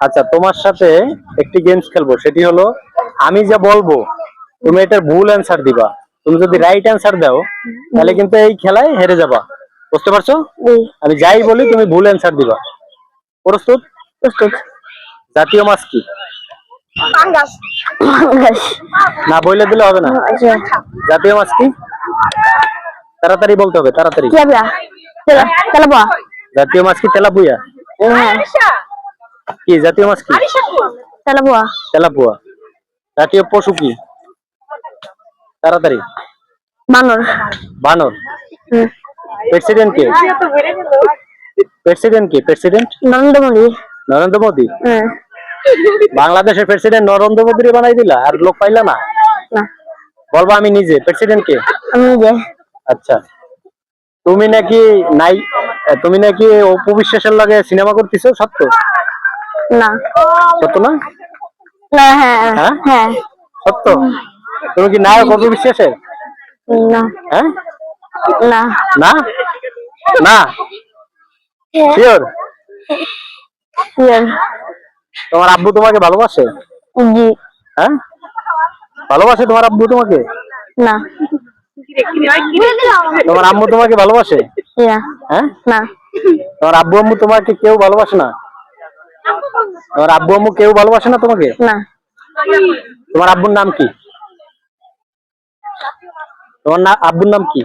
আচ্ছা তোমার সাথে একটি গেমস খেলব। সেটি হলো আমি যা বলব তুমি এটার ভুল অ্যান্সার দিবা। তুমি যদি রাইট অ্যান্সার দাও তাহলে কিন্তু এই খেলায় হেরে যাবা। বুঝতে পারছ? আমি যাই বলি তুমি ভুল অ্যান্সার দিবা। প্রস্তুত? প্রস্তুত। জাতীয় মাছ কি? পাঙ্গাস। না বইলে দিলে হবে না। আচ্ছা। জাতীয় মাছ কি? তাড়াতাড়ি বলতে হবে তাড়াতাড়ি। জাতীয় মাছ কি তেলাপুয়া? হ্যাঁ। কি জাতীয় মাছ কি? বা তেলাপুয়া। জাতীয় পশু কি? তাড়াতাড়ি। বানর। বানর। প্রেসিডেন্ট কে? প্রেসিডেন্ট কে? প্রেসিডেন্ট নরেন্দ্র মোদী। নরেন্দ্র মোদী? হ্যাঁ বাংলাদেশের প্রেসিডেন্ট নরেন্দ্র মোদী বানাই দিলা? আর লোক পাইলা না? বলব আমি নিজে। প্রেসিডেন্ট কে? আমি যে আচ্ছা। তুমি নাকি নাই তুমি নাকি অপু বিশ্বাসের লাগে সিনেমা করতেছো? সত্য? না। সত্য না? না হ্যাঁ হ্যাঁ? হ্যাঁ। সত্য? তুমি কি নায়ক অপু বিশ্বাসের না। হ্যাঁ? না। না? না? Sure Yes. তোমার আব্বু তোমাকে ভালোবাসে? জি। হ্যাঁ? ভালোবাসে তোমার আব্বু তোমাকে? না। তোমার আম্মু তোমাকে ভালোবাসে? হ্যাঁ? না। তোমার আব্বু আম্মু তোমাকে কেউ ভালোবাসে না? তোমার আব্বু আম্মু কেউ ভালোবাসে না তোমাকে? না। তোমার আব্বুর নাম কি? তোমার না আব্বুর নাম কি?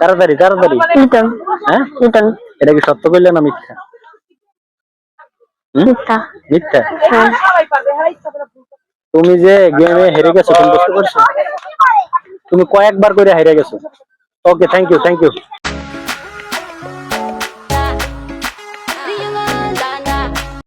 তাড়াতাড়ি তাড়াতাড়ি। লিটন হ্যাঁ? লিটন এটা কি সত্য কইলে না মিথ্যা? মিথ্যা। মিথ্যা? হ্যাঁ। তুমি যে গেমে হেরে গেছো তুমি বুঝতে পারছ? তুমি কয়েকবার করে হেরে গেছো। Okay thank you thank you